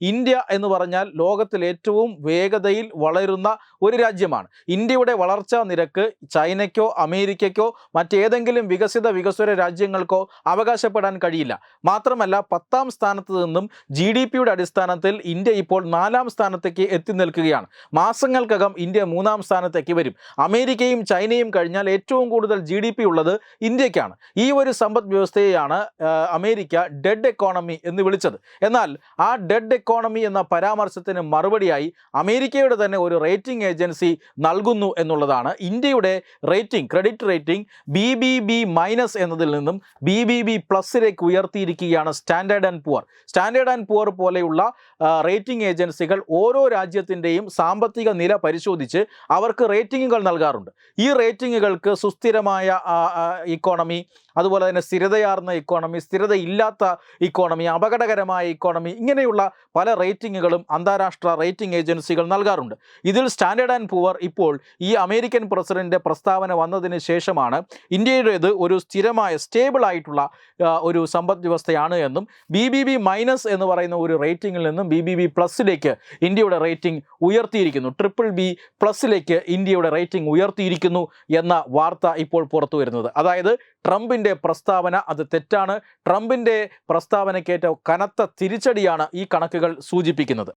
India എന്ന് പറഞ്ഞാൽ ലോകത്തിൽ ഏറ്റവും വേഗതയിൽ വളരുന്ന ഒരു രാജ്യമാണ്. ഇന്ത്യയുടെ വളർച്ചാ നിരക്ക് ചൈനയ്ക്കോ അമേരിക്കയ്ക്കോ മറ്റേതെങ്കിലും വികസിത വികസ്വര രാജ്യങ്ങൾക്കോ അവകാശപ്പെടാൻ കഴിയില്ല. മാത്രമല്ല പത്താം സ്ഥാനത്ത് നിന്നും ജി ഡി പിയുടെ അടിസ്ഥാനത്തിൽ ഇന്ത്യ ഇപ്പോൾ നാലാം സ്ഥാനത്തേക്ക് എത്തി നിൽക്കുകയാണ്. മാസങ്ങൾക്കകം ഇന്ത്യ മൂന്നാം സ്ഥാനത്തേക്ക് വരും. അമേരിക്കയും ചൈനയും കഴിഞ്ഞാൽ ഏറ്റവും കൂടുതൽ ജി ഡി പി ഉള്ളത് ഇന്ത്യക്കാണ്. ഈ ഒരു സമ്പദ് വ്യവസ്ഥയെയാണ് അമേരിക്ക ഡെഡ് എക്കോണമി എന്ന് വിളിച്ചത്. എന്നാൽ ആ ഡെഡ് എന്ന പരാമർശത്തിന് മറുപടിയായി അമേരിക്കയുടെ തന്നെ ഒരു റേറ്റിംഗ് ഏജൻസി നൽകുന്നു എന്നുള്ളതാണ്. ഇന്ത്യയുടെ rating credit rating B B B minus എന്നതിൽ നിന്നും ബി ബി ബി പ്ലസിലേക്ക് ഉയർത്തിയിരിക്കുകയാണ് standard and poor standard and poor പോലെയുള്ള റേറ്റിംഗ് ഏജൻസികൾ ഓരോ രാജ്യത്തിന്റെയും സാമ്പത്തിക നില പരിശോധിച്ച് അവർക്ക് റേറ്റിംഗുകൾ നൽകാറുണ്ട്. ഈ റേറ്റിംഗുകൾക്ക് സുസ്ഥിരമായ ഇക്കോണമി അതുപോലെ തന്നെ സ്ഥിരതയാർന്ന ഇക്കോണമി സ്ഥിരതയില്ലാത്ത ഇക്കോണമി അപകടകരമായ ഇക്കോണമി ഇങ്ങനെയുള്ള പല റേറ്റിങ്ങുകളും അന്താരാഷ്ട്ര റേറ്റിംഗ് ഏജൻസികൾ നൽകാറുണ്ട്. ഇതിൽ സ്റ്റാൻഡേർഡ് ആൻഡ് പൂവർ ഇപ്പോൾ ഈ അമേരിക്കൻ പ്രസിഡന്റിന്റെ പ്രസ്താവന വന്നതിന് ശേഷമാണ് ഇന്ത്യയുടേത് ഒരു സ്ഥിരമായ സ്റ്റേബിൾ ആയിട്ടുള്ള ഒരു സമ്പദ് വ്യവസ്ഥയാണ് എന്നും ബി ബി ബി മൈനസ് എന്ന് പറയുന്ന ഒരു റേറ്റിംഗിൽ നിന്നും ബി ബി ബി പ്ലസിലേക്ക് ഇന്ത്യയുടെ റേറ്റിംഗ് ഉയർത്തിയിരിക്കുന്നു. ട്രിപ്പിൾ ബി പ്ലസിലേക്ക് ഇന്ത്യയുടെ റേറ്റിംഗ് ഉയർത്തിയിരിക്കുന്നു എന്ന വാർത്ത ഇപ്പോൾ പുറത്തു വരുന്നത് അതായത് ട്രംപിന്റെ പ്രസ്താവന അത് തെറ്റാണ്. ട്രംപിന്റെ പ്രസ്താവനയ്ക്കേറ്റ കനത്ത തിരിച്ചടിയാണ് ഈ കണക്കുകൾ സൂചിപ്പിക്കുന്നത്.